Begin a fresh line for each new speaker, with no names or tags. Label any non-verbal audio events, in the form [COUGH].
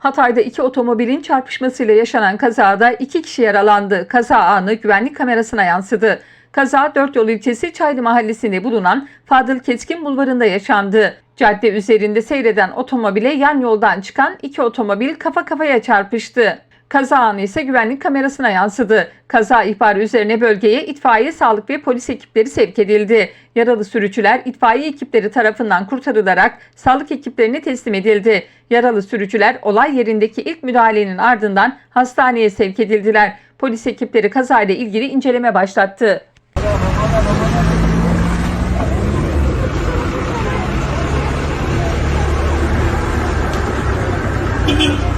Hatay'da iki otomobilin çarpışmasıyla yaşanan kazada iki kişi yaralandı. Kaza anı güvenlik kamerasına yansıdı. Kaza Dört Yol ilçesi Çaylı mahallesinde bulunan Fadıl Keskin bulvarında yaşandı. Cadde üzerinde seyreden otomobile yan yoldan çıkan iki otomobil kafa kafaya çarpıştı. Kaza anı ise güvenlik kamerasına yansıdı. Kaza ihbarı üzerine bölgeye itfaiye, sağlık ve polis ekipleri sevk edildi. Yaralı sürücüler itfaiye ekipleri tarafından kurtarılarak sağlık ekiplerine teslim edildi. Yaralı sürücüler olay yerindeki ilk müdahalenin ardından hastaneye sevk edildiler. Polis ekipleri kazayla ilgili inceleme başlattı. [LAUGHS]